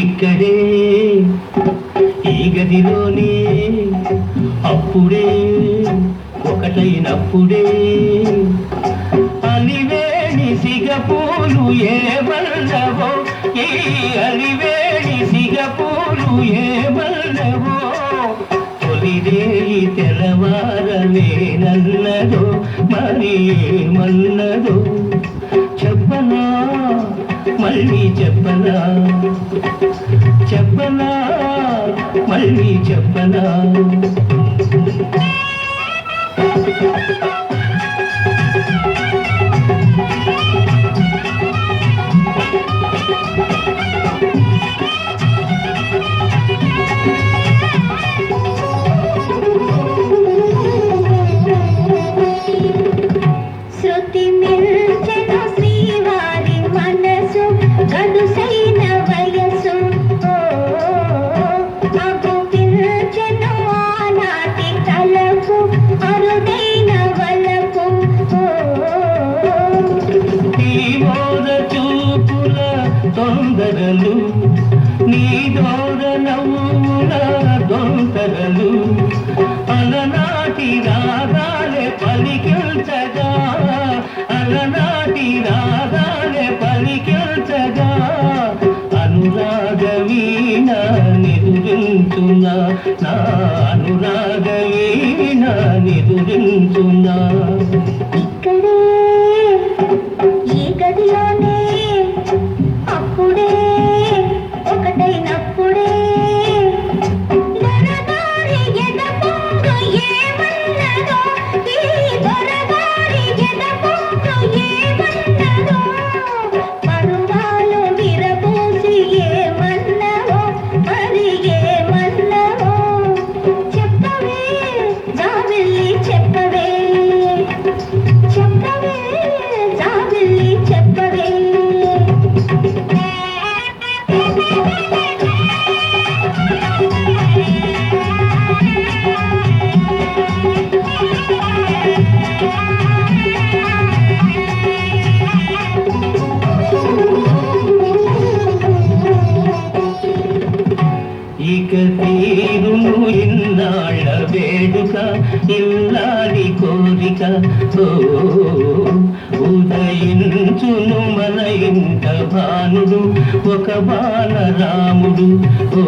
ఇక్కడే ఈ గదిలోనే అప్పుడే ఒకటైనప్పుడే అలివేణి సిగపూలు ఏ వల్లవో ఈ అలివేణి సిగపూలు ఏ వల్లవో తొలిదేయి తెల్లవారలేనన్నదో మరి ఏమన్నదో చెప్పనా? మళ్ళీ చెప్పనా? చెప్పనా? మళ్ళీ చెప్పనా? తొందరలు నీ దోర నవ్వుల దొంతరలు అలనాటి రాగాలే పలికిల్చగా అలనాటి రాగాలే పలికిల్చగా అనురాగ వీణ నిదురించునా నా అనురాగ వీణ నిదురించునా. ఇక తీరును ఇన్నాళ్ళ వేడుక ఇల్లాడి కోరిక. ఓ ఉదయించును మన ఇంత భానుడు ఒక బాలరాముడు ఓ